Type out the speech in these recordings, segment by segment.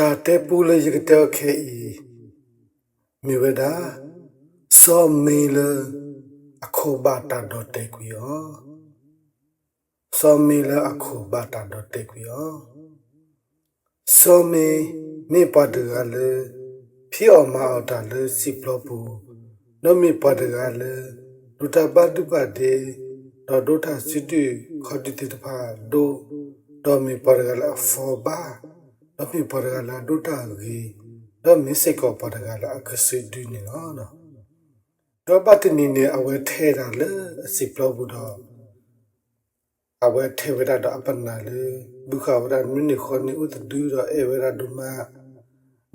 တာတေပူလေရကတဲ့ခဲဤမြေဝဒစောမီလအခုဘာတာတော့တေကွေယောစောမီလအခုဘာတာတော့တေကွေယောစောမီမေပဒကလေဖြီအောင်မအောင်တာလေစီပလပူနောမေပဒကလေဒုတာဘဒုပတေတော့ဒုတာစီတီခေါတိတဖာဒိုဒေါ်မေပဒကလေဖောဘာ တော့မေပဒကလေဒုတာဂီတော့မေစေကောပဒကလေအခစီဒူနေနော်နော်တော့ပတ်တနေနေအဝဲထဲတာလေအစီပလပူတော့အဝဲထဲဝရတော့အပနာလေဘုခဝရနုနေခေါနေဥတဒူတော့အေဝရဒုမာ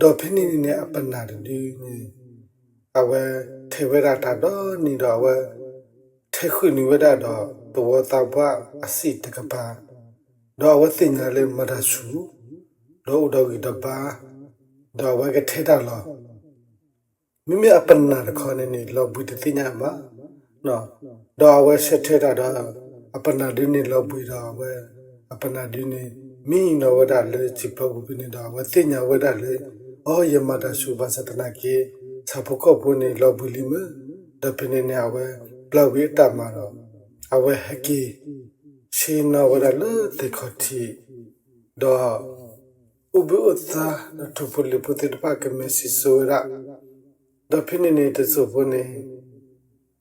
တော့ဖိနေနေအပနာတူနေ လေမရဆူတော့ဥတော်ကြီးတပါတော့ဝဲကထေတာလောမိမိအပနာတခေါနေနေလောဘုတသိညာပါနော်တော့ဝဲဆက်ထေတာတော့အပနာဒီနေလောဘုတော့ဝဲအပနာဒီနေမိနောဝဒလေချိပကုပိနေတော့ဝသိညာဝဒလေအောယမတာရှုပါစတနာကေစာဖကောပုနေလောဘူးလီမတပနေနေအဝဲပလဝေတမတော့အဝဲဟကီရှင်နဝရလတေခတိ တော့ဥပဥသာထပလပုတေတပကမစီဆိုရတပနေနေတဆိုပုနေ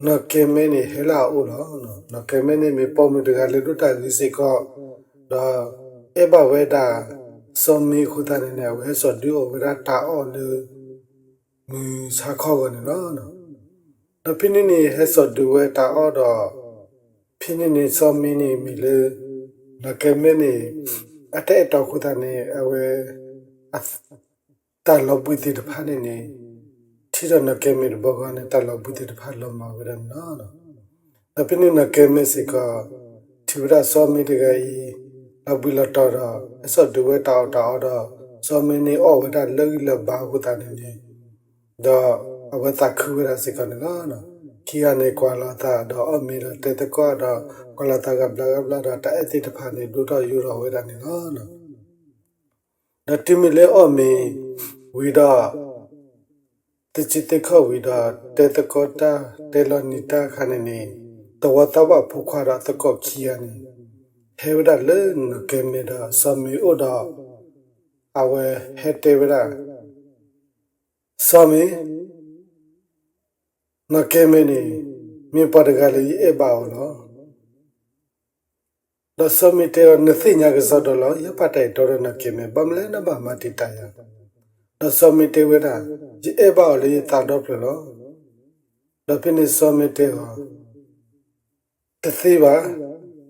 နော်ကေမနေဟလာအိုနော်နော်ကေမနေမေပေါ်မတကလေတို့တာကြီးစိကောတော့အဘဝေတာစောမီခုတနေနေဝဲစောဒီဝရတာအော်လေမူစာခေါကနေနော် နော်တဖိနေနေဟဲစောဒီဝဲတာအော်တော့ဖိနေနေစောမီနေမီလေနကမဲနေအတဲ့တော့ခုတနေအဝဲအတလောပွေတိတဖာနေနေထီရနကမဲဘောကနေတလောပွေတိတဖာလောမှာဝရနော်နော်တဖိနေနကမဲစေကထီရစောမီတကကြီးနောက် ပြီးတော့တော့အစောဒဝဲတောက်တောက်တော့စောမင်းနေအော်ဝဒလောလဘာဟုတာနေနေတော့အဝတခုရစကနေနော်ခီကနေကွာလာတာတော့အမေတော့တဲ့တကွာတော့ကွာလာတာကဘလာဘလာတော့တဲ့အတိတဖာနေဒုတော့ယူတော့ဝဲတာနေနော်နော်ဒါတိမီလေအမေဝီတော့တချစ်တခဝီတော့တဲ့တကော တာတဲလနီတာခ ane နေတဝတဘဖုခွာရတကောခီရနေ hevda le no kemeda sami oda awe hetevda sami no kemeni mi padagali e baolo da sami te no thinya ga sodolo ya patai tore no keme bamle na ba mati taya da sami te weda ji e baolo yi ta do plo da pini sami te ho te thiba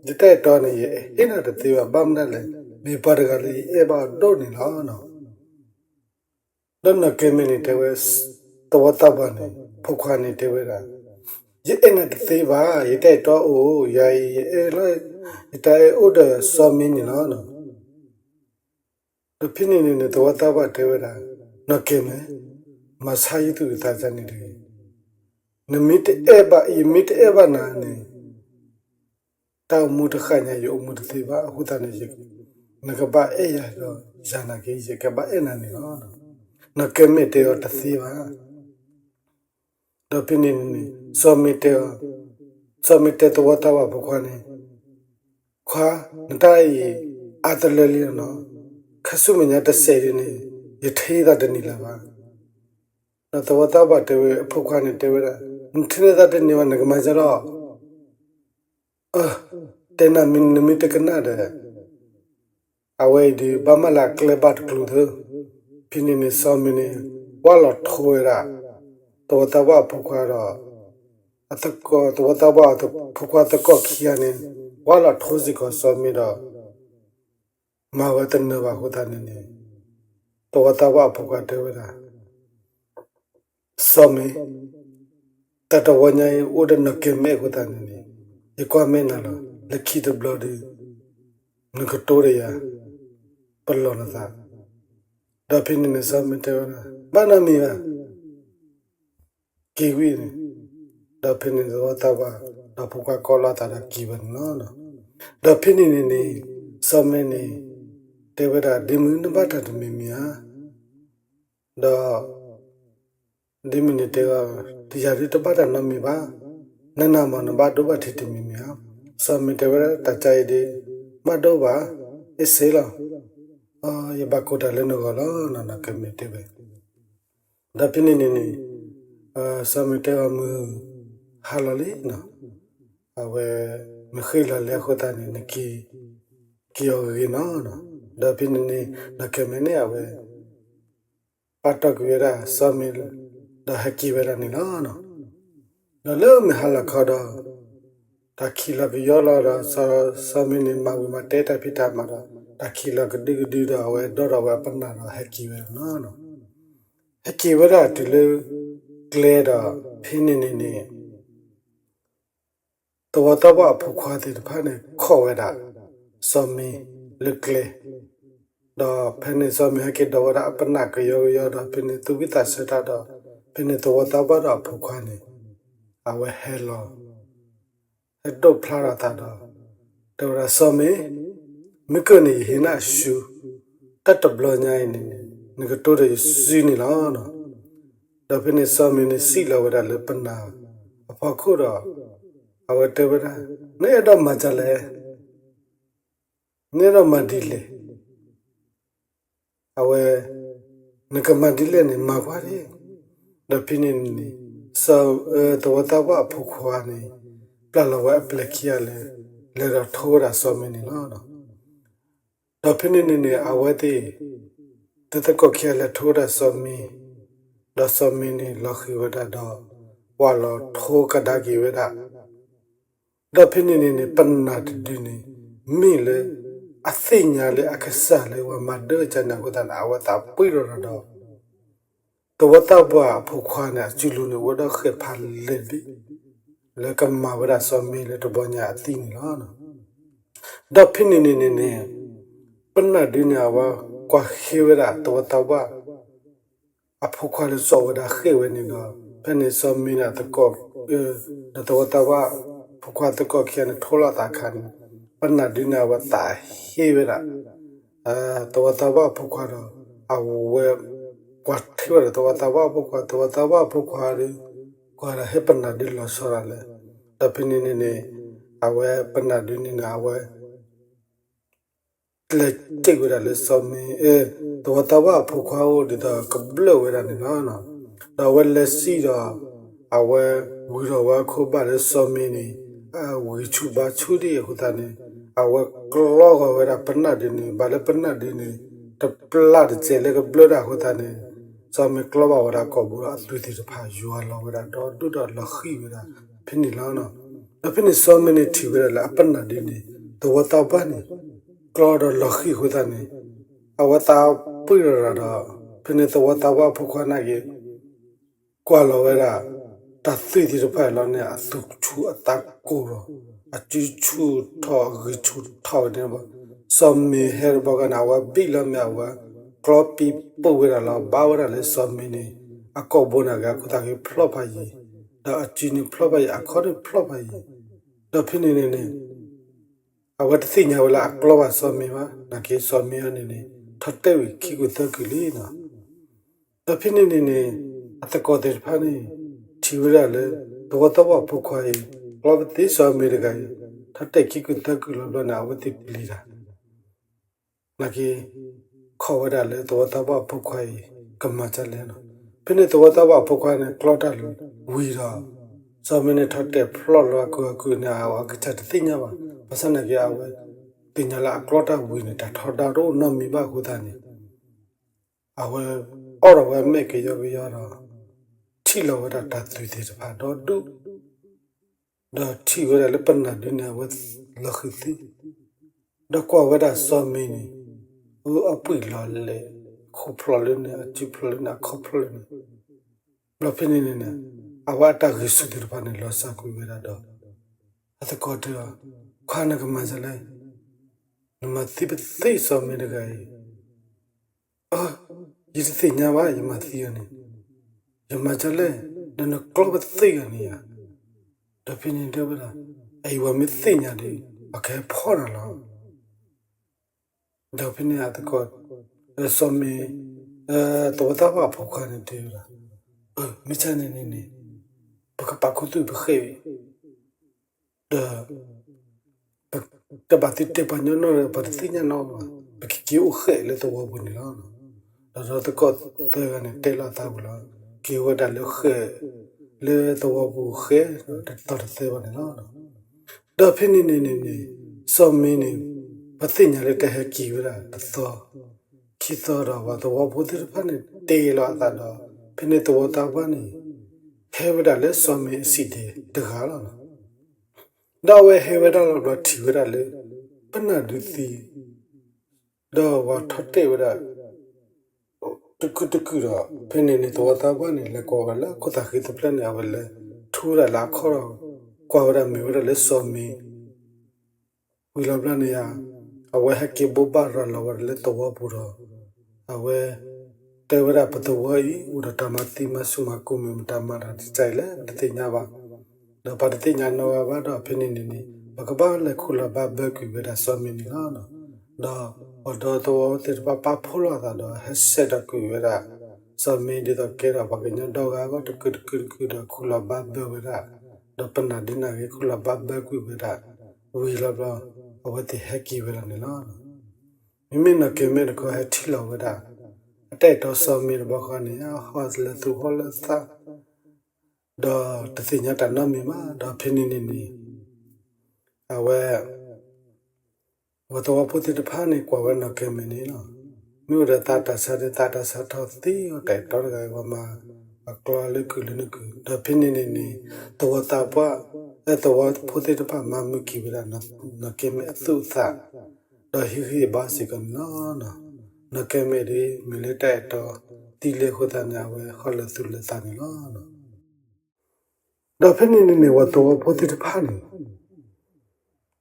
ဒီတဲ့တော်နေရဲ့အင်းတဲ့သေးပါဗမနဲ့လေမေပါရကလေးအေဘာတော့နေလားနော်ဒနကေမနီတဲဝဲ တောတဘနေဖုခွာနေတဲဝဲကရဲ့အင်းတဲ့သေးပါရဲ့တဲ့တော်အိုယာယီအဲလို့တဲ့အိုဒဆောမင်းနော်နော်တဖိနေနေတောတဘတဲဝဲတာနကေမဲမဆိုင်သူတာစနေတယ်နမီတအေဘာယမီတအေဘာနာနေတောက်မှုတခညာယုံမှုတသေးပါအခုတနေရနကပါအေရတော့ဇာနာကေရကပါအနနေနော်နကမေတေောတသေးပါ တော့ပြနေနေစောမီတေောစောမီတေတော့တဝဘခွာနေခွာနတိုင်အတလလီနော်ခဆုမညာတဆယ်ရနေရထေးတာတနေလာပါတော့တဝတဘတေအဖုခွာနေ တေဝရနထနေတာတနေဝငကမကြတော့အာတနမင်းနမီတကနာတဲ့အဝဲဒီဘမလာကလဘတ်ကလူဒဖိနေနေဆောမင်းဝါလာထွေရာတောတဘဖခွာတော့အတကောတောတဘဖခွာတကောခီယနေဝါလာထိုးစီကောဆောမီတော့မဝတနဘဟုတနေနေတောတဘဖခွာတေဝရာဆောမီတတဝညာယဥဒနကေမေဟုတနေနေ Equamente lo le kid bloody ngatoria pallona sa da pini ne sa mete ora bana mi va ki wi ne da pini zo ta ba da puka kola ta da ki ba no no da pini ne ne sa me ne te ba da de mu ne ba ta de mi mi ha တော့ဒီမိနစ်တကတရားရီတပတ်တာနမီပါနနမနဘတော့ဘာထစ်တမီမီဟာစမီတဝရတချိုင်ဒီမတော့ပါအစေလာအာယဘကိုတလည်းနော်လောနနကမီတေပဲ ဒါပြနေနေနေအာစမီတဝမဟာလလီနော်အဝဲမခိလာလေခတာနေနကီကီယောဂီနော်နော်ဒါပြနေနေနကမနေအဝဲပတ်တကရစမီဒါဟကီဝရနေနော်နော်နော်လောမဟာလခါတော့တာ ခီလာဘယောလာရာဆာဆာမင်းနေမဝမတဲတာဖိတာမှာတော့တာခီလာကဒီကဒီတော့ဝဲတော့တော့ဝဲပနာတော့ဟကီဝဲနော်နော်ဟကီဝရတူလေကလေတော့ဖင်းနေနေနေတော့တော့ဘဖခွာတဲ့ဖာနေခေါ်ဝဲတာဆာမင်းလကလေတော့ဖနေဆာမင်းဟကေ တော့ရပနာကယောယောတော့ဖနေသူဝိတာစတာတော့ဖနေတော့တော့ဘတော့ဖခွာနေအဝဲဟဲလောတော့ဖလာရတာတော့တော်ရစမေမကနေဟိနာရှူတတ်တဘလညိုင်းနေငါတို့ရစီနေလားနော်ဒါဖနေစမေနေစီလာဝရလေပနာအဖခုတော့အဝတေဝရနေတော့မကြလဲနေတော့မဒီလေအဝဲငကမဒီလေနေမှာပါလေဒါဖနေနေဆောတော့တော့ဖခွာနေပလလဝဲပလက်ခီရလေလေတော့ထိုးတာစောမင်းနေနော်တော့တော့ဖိနေနေနေအဝဲသေးတတကောခီရလေထိုးတာစောမင်း တော့စောမင်းနေလောက်ခီဝဒတော့ဝါလောထိုးကဒါကြီးဝဒတော့ဖိနေနေနေပနတ်ဒီနေမိလေအသိညာလေအခဆာလေဝမဒချနာကိုတနာဝတာပွိရတော့တော့တော့ဘဖုခွာနာကျလူနေဝဒခေဖာလေဘီလကမဝရဆမီလေတဘညာအတိလာနော်ဒဖိနေနေနေနေပနဒိညာဝကွာခေဝရတောတဘ အဖုခွာလေစောဝဒခေဝနေတော့ဖနေဆမီနာတကောဒတောတဘဖုခွာတကောခေနထောလာတာခန်ပနဒိညာဝတာဟေဝရအာတောတဘဖုခွာတော့အဝဲကွာထေဝရတောတဘဖုခွာတောတဘဖုခွာလေကွာရဟပနာဒီလောဆောရလေတပင်းနေနေအဝဲပနာဒီနေနာဝဲ လက်တိတ်ဝရလေစောမင်းအဲတော့တဝဖုခွားဦးဒီတော့ကဘလဝရနေနော်နော်တော့ဝဲလက်စီတော့အဝဲဝီတော်ဝါခုပါလေစောမင်းနေအဝီချူပါချူဒီဟူတာနေအဝဲကလောကဝရပနာဒီနေဘာလေပနာဒီနေတပလာတဲ့ကျဲလေကဘလတာဟူတာနေစမကလဘဝရကောဘူရာသူတိဖာယူအလောဝရတော့တွတ်တော့လခိဝရဖိနေလောနော်အဖိနေစောမနေတီဝရလာအပနာဒီနေတော့တပနေ ကလောတော့လခိဟူတာနေအဝတာပွိရတော့ဖိနေတော့တပဖုခနာကြီးကွာလောဝရတသိတိဖာလောနေအသုချူအတကိုရောအချူချူထောဂချူထောနေပါစမေဟဲဘကနာဝဘိလမြဝကလောပီပုတ်ဝရလာဘာဝရလဲစမင်းနေအကောဘနာကခုတာကေဖလော့ပါကြီးဒါအချီနီဖလော့ပါကြီးအခေါ်ဖလော့ပါကြီးဒါဖိနေနေနေ အဝတ်သိညာဝလာကလောပါစမင်းပါနကေစမင်းအနေနဲ့ထတ်တဲ့ဝခီကိုတက်ကလေးနာဒါဖိနေနေနေအတကောတဲ့ဖာနေချီဝရလဲတော့တော့ပုခွာရင်လောဘတိစမင်းကထတ်တဲ့ခီကိုတက်ကလောနာဝတိလီတာနကေခေါ်ရလေတော့တဘပုခွိုင်ကမချလဲနော်ဖိနေတော့တဘပုခွိုင်နဲ့ကလော့တလူဝီရာစမင်းနဲ့ထတဲ့ဖလော့လောကူကူနာဝကချတ်သိညာပါ ပစနကြဝဲတင်ညာလာကလော့တဝီနေတာထော်တာတော့နမီပါခုသားနေအဝဲအော်ရဝဲမဲ့ကြရောရတော့ချီလောဝဒတာသွေးတဲ့ပါတော့ဒုဒါချီဝရလပနာဒင်းဝဲလခိတိဒကွာဝဒစမင်းနေဟိုအပွေလာလေခေါပလလနေအချိပလနေခေါပလနေဘလပနေနေအဝတာဂိစုဒီပနေလောစာကူဝရတော့အတကောတ ခါနကမဇလဲနမတိပသိစောမေတကဲအာယစ်သိညာပါယမသိရနေယမဇလဲနနကလဘသိရနေရတပင်းနေတယ်ဗလားအိဝမသိညာတယ်အခဲဖော်ရလားဒါဖိနေအတကောစမီအဲတော့တော့ဘာဖောက်ခါနေတယ်လားအဲမိချနေနေနေဘကပါခုတူဘခေဒါ တပတ်တိတပညနောပတ်တိညနောဘကကီဥခေလေတော့ဘူးနေလားတော့တော့ကောတဲ့ကနေတဲလာတာဘူးလားကီဝဒါလခေလေတော့ဘူးခေတော့တဲ့ပါနေလားတော့ဖိနေနေနေနေစောမင်းနေပသိညာလေးတဟကီဝဒါတော့ခိသောတော့ဘာတော့ဘုဒ္ဓဖာနေတေလာတာ တော့ဖိနေတော့တာပါနေဟဲဝဒါလေစောမင်းအစီတေတကားလားတော့ဝဲဟဲဝဒါတော့ထီဝဒါလေပနဒုစီတော့ဘာထတဲ့ဝဒါတကုတကုတော့ဖိနေနေတော့တာပါနေလေကောလာကိုတာခိတပလနေဝလဲထူရလာခေါ်တော့ကွာဝဒါမေဝဒါလေစောမင်းဝီလာပလနေရအဝဲဟကေဘဘာရလာဝလေတော့ပူတော့အဝဲတေဝရပတဝီဥဒတမတိမဆုမကုမတမရတိချိုင်လေတတိညာပါ တော့ပါတတိညာနောဘာတော့ဖိနေနေနေဘကဘာလေခုလာဘဘကူဝဒဆောမီနီလာနော်တော့ဘတော်တော့တေပပဖိုလာတာတော့ဟက်ဆက်တကူဝဒဆောမီဒီတော့ကေရဘကညတော့ကတော့တကုတကုကုတော့ခုလာဘဘဝဒတော့ပနာဒီနာကေခုလာဘဘကူဝဒဝီလာဘအဝတိဟက်ကီဝဒနေလားမိမိနကေမေကောဟထီလာဝဒအတက်တော့ဆောမီဘခနေဟောစလသူဟောလသာ တော့တသိညတာနမီမတော့ဖိနေနေနေအဝဲဝတော်ပုတိတဖာနေကွာဝနကေမနေနော်မြို့ရတာတာဆရတာတာဆတော်တီရတဲ့တော်ကဝမှာအကလာလကုလနကုတော့ဖိနေနေနေတော့တာပွားအဲ့တော့ပုတိတဖာမမကိဝရနနကေမအသုသတော့ဟိဟိဘာစီကနော်နော်နကေမေဒီမီလက်တဲ့တော့တီလေခဒညာဝဲခေါ်လသုလသနေနော် နော်တော့ဖိနေနေနေဝတော့ပုတိတဖာနေ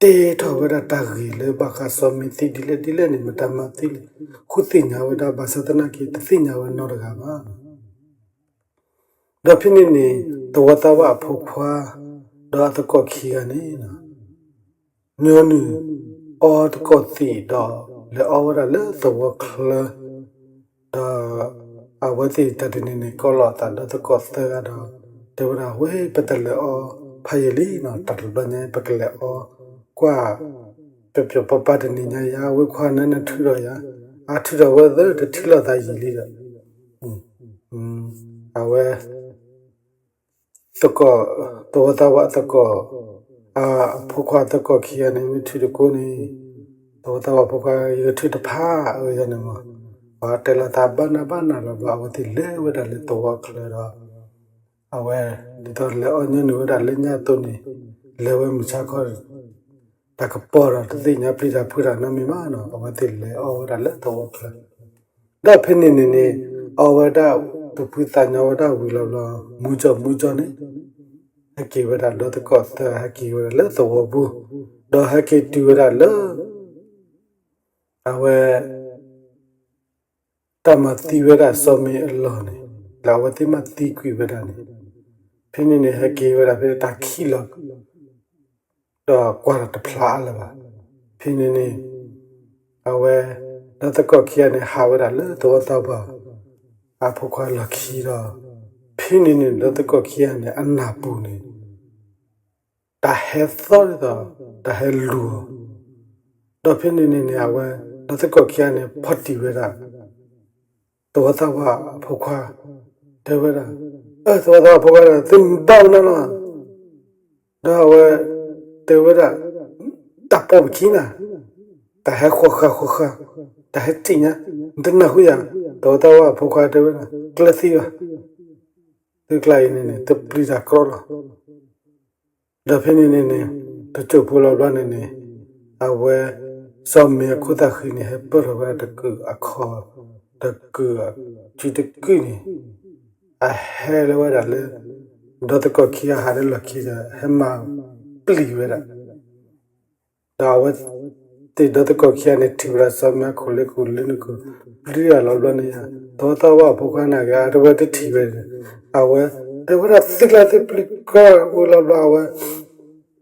တေထောဝရတာဂီလေဘခါစောမီတိဒီလေဒီလေနေမတမတိလေခုတိညာဝဒဘာသတနာကိတသိညာဝနောရကပါတော့ဖိနေနေတော့တဝဖုခွာတော့တကောခီကနေနော်ညောနီအော်တကောတိတော့လေအော်ဝရလေတော့ခလတော့အဝတိတတနေနေကောလာတာတော့ကောသကတော့ တေဝရဝေပတလေအောဖယလီနော်တတဘနေပကလေအောကွာပပပပတနေညာရဝေခွာနဲ့ထူတော့ရအထူတော့ဝဲတဲ့ထီလာသားကြီးလေးတော့อืมအဝဲတကောတောတဝတကောအာဖုခွာတကောခီယနေမိထူကိုနေတောတဝဖုခွာရထူတဖာရနေမှာဘာတလတာဘနာဘနာလဘာဝတိလေဝဒလေတောခလရာ အဝဲဒီတော့လေအညနဝဒလေညတုန်နေလေဝဲမချခေါ်တကပေါ်ရတိညာပိတာဖူရာနမီမနောအဝတိလေအော်ရလေတော့ခလဒါဖိနေနေနေအဝဒသူပိတညာဝဒဝီလောလောမူကြမူကြနေဟကေဝဒလောတကောသဟကေဝဒလေတော့ဘူးတော့ဟကေတူဝဒလောအဝဲတမတိဝဒစောမေအလောနေလာဝတိမတိကွေဝဒနေ ဖိနေနေဟကေဝဒဖေတာခီလောတော့ကွာတဖလားလပါဖိနေနေအဝဲတော့တကောခီရနေဟာဝဒလေတော့တော့ပါအဖို့ခွာလခီတော့ဖိနေနေတော့တကောခီရနေအနာပူနေတာဟဲသောတော့တာဟဲလူတော့ဖိနေနေနေအ ဝဲတော့တကောခီရနေဖတ်တီဝဲတာတော့တော့ပါအဖို့ခွာတယ်ဝဲတာအဲ့တော့တော့ဖို့ခွာသင်ပေါင်းနော်တော့ဝဲတေဝရတာပေါ် အဟဲလဝရလေဒါတကခီယာဟာရလခီယာဟမပလီဝရဒါဝတ်တေဒါတကခီယာနေတိဝရဆမခိုလေကိုလင်းကိုပလီရလောလနေဒေါတဝဘုခနာကအတဝတ်တိဝရအဝဲအဝရသကလတပလီကောဝလဘဝ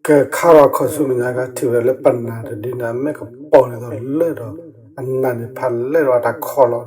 ကခါရခဆုမနာကတိဝရလပနာဒီနာမကပေါ်နေတော့လဲတော့အနန္တဖလက်တော့တာခေါ်တော့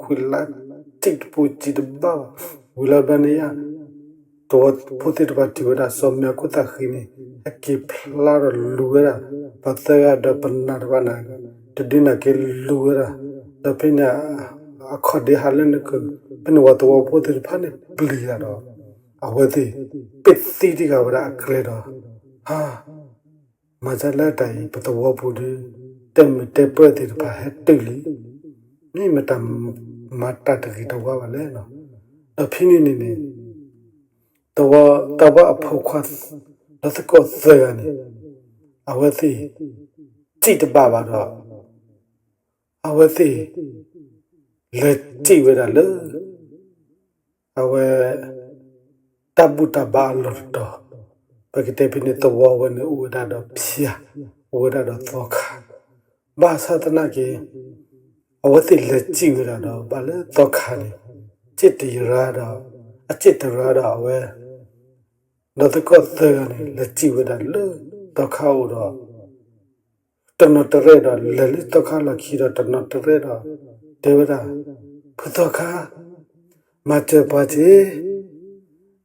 ခွလာတိတ်ပူတိတဘာဝလာဘနေယတော့ပုတိတပါတိဝဒစောမြကုတခိနေအကိဖလာရလူရပတရဒပနာရဝနာတဒိနာကေလူရတဖိနာအခဒဟလနကပနဝတောပုတိဖာနေပ လီရတော့အဝတိပစ်တိတိကဝရအခလေတော့ဟာမဇလာတိုင်ပတဝပုဒီတမတေပတိဖာဟက်တိလီမိမတမတတတိတော့ပါလေနော်အဖိနေနေနေတော့တဘအဖို့ခွတ်လက်စကောသေရနေအဝတိကြည့်တပါပါတော့ awe thi le ti we da le awe tabu taba lo to pa ki te pi ni to wa we ni u da do phia u da do to kha ba sa ta na ki awe thi le ti we da do ba le to kha ni chit ti ra da a chit ti ra da we တော့ကောသကနေလက်ကြည့်ဝတာလို့တော့ခေါ်တော့ တနတရဲတော့လဲလိတော့ခါလခီတော့တနတရဲတော့ဒေဝတာဖုသောခါမတ်ပါချေ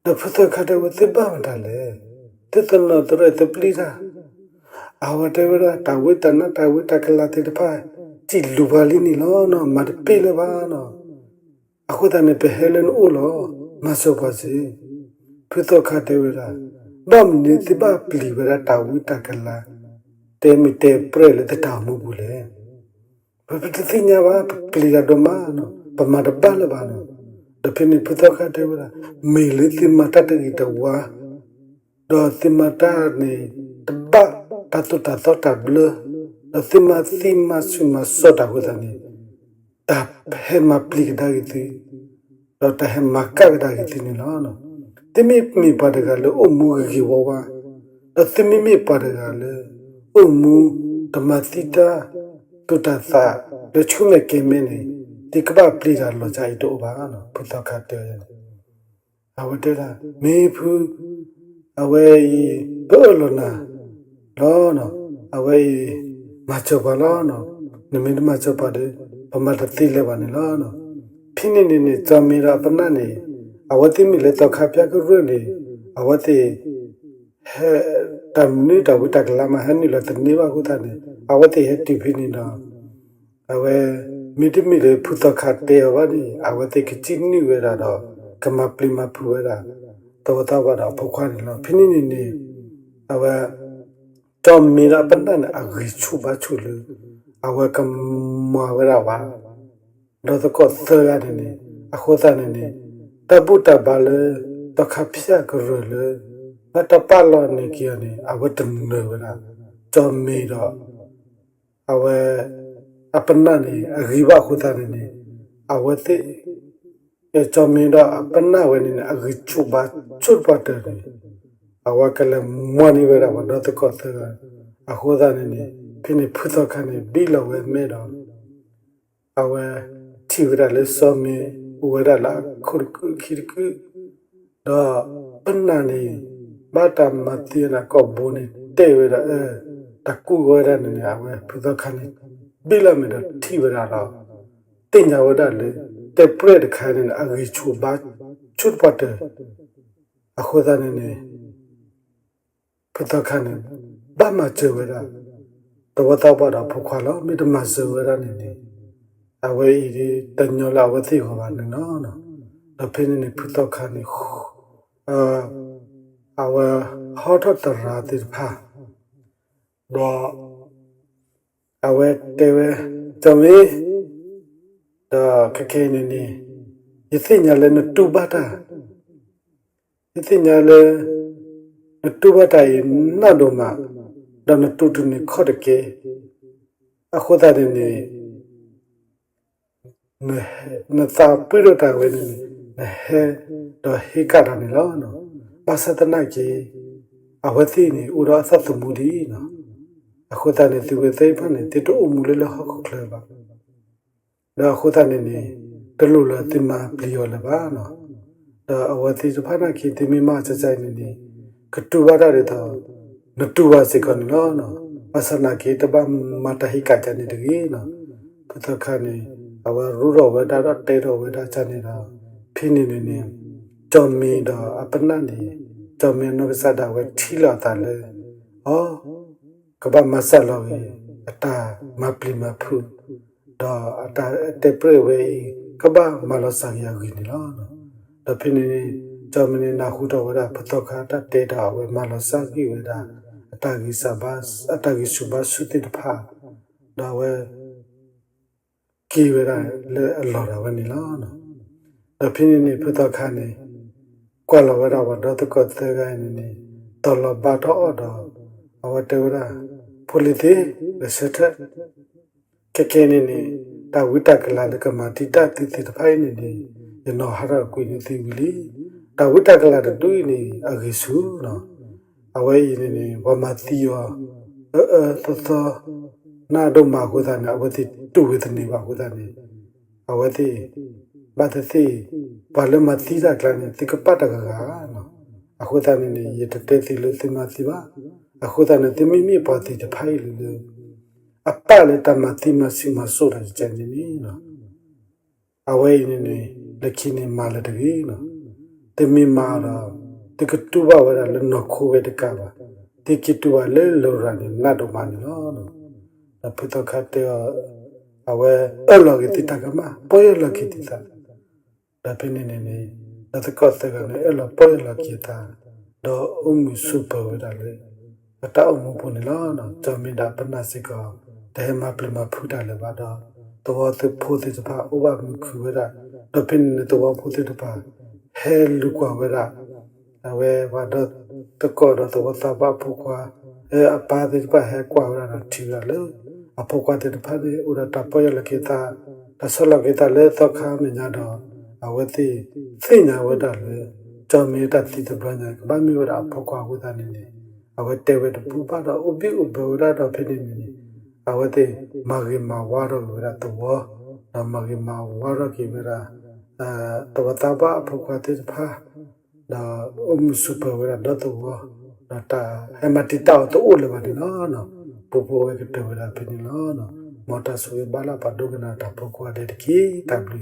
တော့ဖုသောခါတော့သစ်ပါမတလဲတတနတရဲတပလီတာအဝတေဝရတဝိတနတဝိတကလာတေတဖာကြည်လူပါလိနီလောနော်မတ်ပေလပါနော်အခုတည်းပဲဟဲလန်အိုလောမဆောပါစီဖုသောခါတေဝရဘမ်နေတိပါပလီဝရတဝိတကလာ တေမီတေပရလေတတောင်မှုဘူးလေဘယ်တသိညာပါပလီရဒမနောပမာဒဘလဘာနောတဖိနိပသခတေဝရမေလေတိမတတေတဝါဒေါ်တိမတာနေတဘတတတသတဘလဒတိမတိမဆုမစောတာဝဒနေတဟေမပလီဒါဂတိတော့တဟေမကကဒါဂတိနေလောနောတိမိမိပါဒကလေအမှုကြီးဝဝဒတိမိမိပါဒကလေအမှုဓမ္မတိတာတုတ္တသလချုမေကေမင်းနေဒီကပပလီ တာလောကြိုက်တော့ပါနော်ဘုသခတ်တယ်အဝတရမေဖူအဝဲဘောလနာလောနော်အဝဲမချပါလောနော်နမင်းမချပါတယ်ပမတ်တိလေပါနေလောနော်ဖိနေနေနေဇမီရာပနနေအဝတိမီလေတော့ခပြကရုနေအဝ တိဟဲတမ်နီတဝတကလာမဟန်နီလတနေပါခုတနေအဝတိဟတိဖိနေတော့အဝဲမိတမိလေဖုတခတ်တေဝဒီအဝတိကချိနိဝေရတော့ကမပလီမဖူဝေရတော့တော့ဘာတော့ဖခွားနေလို့ဖိနေနေနေအဝဲတော်မီရာပန္နအဂိချူပါချူလူအဝဲကမဝရပါတော့တော့သရတယ်နေအခုသနေနေတပုတဘာလေတခပြကရလေ မတပလောနေကီနေအဝတနေဝရတော်မီတော့အဝဲအပနနေအဂိဘခုသနေနေအဝတိအချမင်းတော့အပနဝနေအဂိချူပါချူပါတယ်အဝကလမွနီဝရဝတော့တကောသအခုသနေနေဖိနေဖုသခနေဘီလောဝဲမဲတော့အဝတီဝရလေစောမေဝရလာခုခုခိခုတော့ပနနေ mata matina ko boni tevera e takku gora ne ya we puto khani bila me da thi vera la tin ja wada le te pre de khan ne agi chu ba chut pat akho da ne ne puto khani ba ma che wada to wata pa da phu kha la mi de ma se wada ne ne a we i de tanyo la wa thi ko ba ne no no da phin ne puto khani a မိတမဇဝရနေနေအဝေးဒီတညောလာဝသိခေါ်ပါနေနော်နော်တော့ဖိနေနေဖတ်ခနဲ့အာအဝဟောထတရာတိဖာတော့အဝဲတေဝဲတမေတ da kake ne ne yithin nya le na tu ba ta yithin nya le na tu ba ta yi na do ma da na tu tu ni kho de ke a kho da de ne ne na ta pi ro ta we ne ne he da he ka da ne lo no pa sa ta na ke a we thi ni u ra sa tu mu di no a kho da ne tu we thai pa ne te to u mu le lo ha ko kle ba da kho da ne ne တလူလာတင်မာပလျော်လပါနော်ဒါအဝတိစဖနာခိတိမိမစဆိုင်နေနေကတူဝရရတော့နတူဝစေကနော်နော်ပစနာခိတပမတဟိကကြနေတကြီးနော်ပသခနေအဝရူရောဝဒရတေရောဝဒချနေတော့ဖိနေနေနေ ကြောမီတော့အပနနေကြောမီနုစဒဝထီလာတယ်လေဩကပမဆလောအတာမပလီမဖုတော့အတာတေပရဝေကဘာမလဆာယာဂီနီလာဒဖိနေဂျာမနီနာခုတော်ဝရဖတောခါတတေတာဝေမလဆာဂီဝဒအတာဂီဆဘတ်အတာဂီဆုဘဆုတိတဖာဒါဝေကီဝရလေအလော်ရဝနီလာနော်ဒဖိနေဖတောခါနေ ကွာလဝရဝဒတကောတေဂိုင်းနေတော်လဘတော်တော်အဝတေဝရပိုလီတီလက်ဆက်ကဲကဲနေနေတာဝိတကလာလကမာတိတတိတိတဖိုင်နေနေယနောဟရကွေနေသိဝီလီတာဝိတကလာတူနေအဂိစုနော်အဝဲယနေနေဝမတိယောအဲအဲသသနာဒုမဟုသနာဝတိတူဝေသနေပါဟုသနေအဝတိ ဘာတသိဘာလမတိတာကလည်းတိကပတ်တကကနော်အခုသနေနေရတတဲ့စီလို့သိမသိပါအခုသနေတိမိမိပေါ်တိတဖိုင်လို့အပလည်းတမတိမရှိမဆိုရကြနေနေနော်အဝဲနေနေလက်ခိနေမာလတကြီးနော်တမီမာတော့တကတူဘဝရလနခိုးဝဲတကပါတကတူဝလဲလောရနေနတ်တော်မနေနော်အဖတခတ်တဲ့အဝဲအလောကတိတကမှာပေါ်ရလကိတိတာဒါ ပင်းနေနေနေတကောတ်တကနေအလောပေါ်ရလကိတာတော့အမှုစုပဝရလေအတောက်မှုပုန်လောနော်ဇမင်တာပနစိကောတဲမပလမဖူတာလည်းပါတော့တောသဖို့တဲ့ပါဥပမခုရဒပင်းနေတောဖို့တဲ့ပါဟဲလူကွာဝရအဝဲဘာတော့တကောတော့တောသဘာဖူကွာအဲအပါတဲ့ပါဟဲကွာဝရတာထီရလေအဖို့ကွာတဲ့ပါတဲ့ဥရတာပေါ်ရလကေတာတဆလကေတာလေသခါမညာတော့အ ဝတိသိနာဝဒလေတောမေတ္တတိတပဏ္ဏကဗမေဝရဖောကွာဝဒနိနေအဝတေဝတပူပတော်ဥပိဥဘောရတော်ဖြစ်နေမည်အဝတိမဂိမဝါရဝရတဝနမဂိမဝါရကိဝရအတဝတပဖောကွာတိဖာဒါအမှုစုပဝရဒတဝဒါတာဟမတိတောတူလမတိနော်နော်ပူပဝေကတဝရဖြစ်နေနော်နော်မောတာဆွေဘာလာပဒုကနာတာဖောကွာတဲ့ကိတံလူ